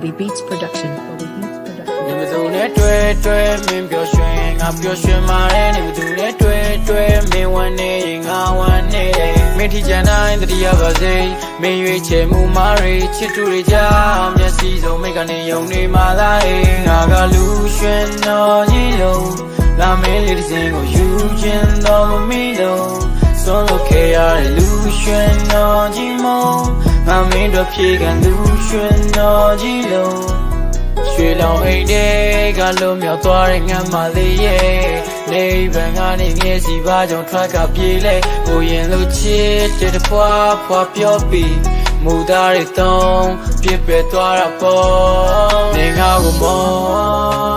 Beats Production. Bobby Beats Production. နေမသူနဲ့တွေ့တွေ့မင်းပြောရွှင်ငါပြောရွှင်မာတဲ့နေမသူနဲ့တွေ့တွေ့မင်းဝမ်းနေရင်ငါဝမ်းနေတယ်မင်းထီချန်တိုင်းတတိယပါစေမင်းရွေးချယ်မှုမာရီချစ်တူတွေကြောင့်မျက်စိစုံမိတ်ကနေယုံနေမှသာအေးငါကလူရွှင်တော်ကြီးလုံးလာမင်းလေးတစ်စင်းကိုယူခြင်းတော်မမီလို့ဆုံးလို့ခဲ့ရတဲ့လူရွှင်တော်ကြီးမုံ ငါမင်းတို့ဖြေခံလူရွှင်တော်ကြီးလုံးရွှေလောင်အိတ်တဲကလုံးမြောက်သွားတဲ့ငမ်းမလေးရဲ့နေဗန်ကနေငယ်စီပါကြောင့်ထွက်ကပြေးလဲကိုရင်လိုချစ်တဲ့တဖွာဖွာပြောပြီးမူသားတွေတုံးပြစ်ပဲသွားတာပေါ့နေငါကိုမော